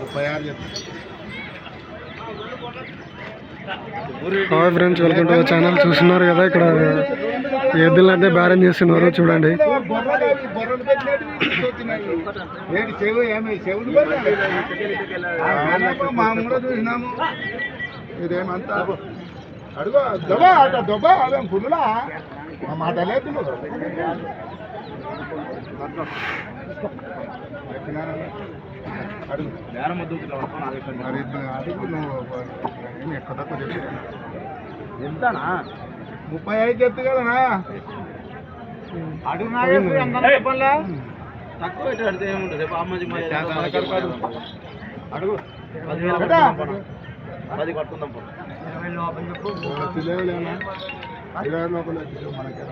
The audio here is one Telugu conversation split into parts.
ముప్పై ఆరు చెప్తా hi friends welcome to channel. చూస్తున్నారు కదా ఇక్కడ ఎద్దులను అయితే బేరం చేస్తున్నారు చూడండి. ఇదేమంతా? అడుగు దొబ్బ అట దొబ్బ అదేం పుల్లులా ఆ మాట లేదు నువ్వు. అడుగు మరి అడుగు నువ్వు ఎక్కువ తక్కువ చెప్పు ఎంతనా ముప్పై ఐదు చెప్తు కదనా అడుగు తక్కువ అడితే ఏముంటుంది అమ్మాజీ అడుగు పదివేల పది కట్టుకుందాం ఇరవై లోపల మనకి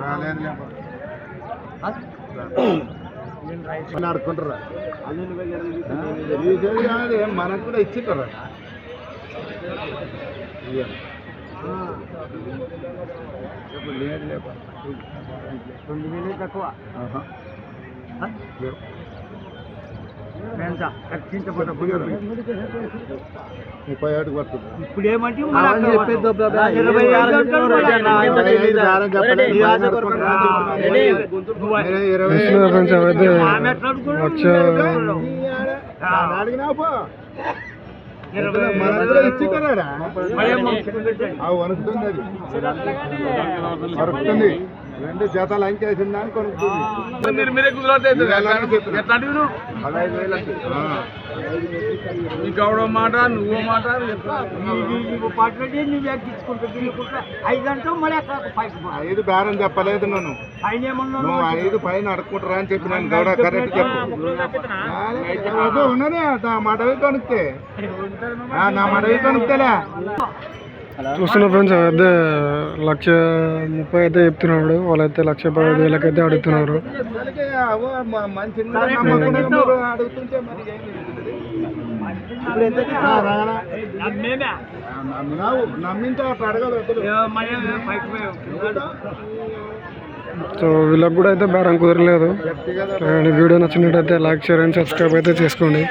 రాలేదు ఆడుకుంటారా మనకు కూడా ఇచ్చింటారా? లేదు లేపా రెండు వేలు తక్కువ. ముప్పై ఏడుకు పడుతుంది. ఇప్పుడు ఏమంటే అవన్నీ చెప్పేది దొబ్బ రెండు జతలు అంకేసిన దాన్ని కొనుక్కుంది. మీరు. ఎట్లా అడిగిను. నీకు అవడో మాట నువ్వో మాట ఐదు బేరం చెప్పలేదు నన్ను. నువ్వు ఐదు పైన అడుక్కుంటారా అని చెప్పినాను గౌడ కరెక్ట్ చెప్పు. అదే ఉన్నదే నా మడవి కొనుక్తే. ఆ, నా మడవి కొనుక్తేలే. చూస్తున్న ఫ్రెండ్స్ అవైతే లక్ష ముప్పై అయితే చెప్తున్నాడు వాళ్ళైతే లక్ష పదహైదు వేలకైతే అడుగుతున్నారు. సో వీళ్ళకి కూడా అయితే బేరం కుదరలేదు. వీడియో నచ్చినట్టయితే లైక్ షేర్ అండ్ సబ్స్క్రైబ్ అయితే చేసుకోండి.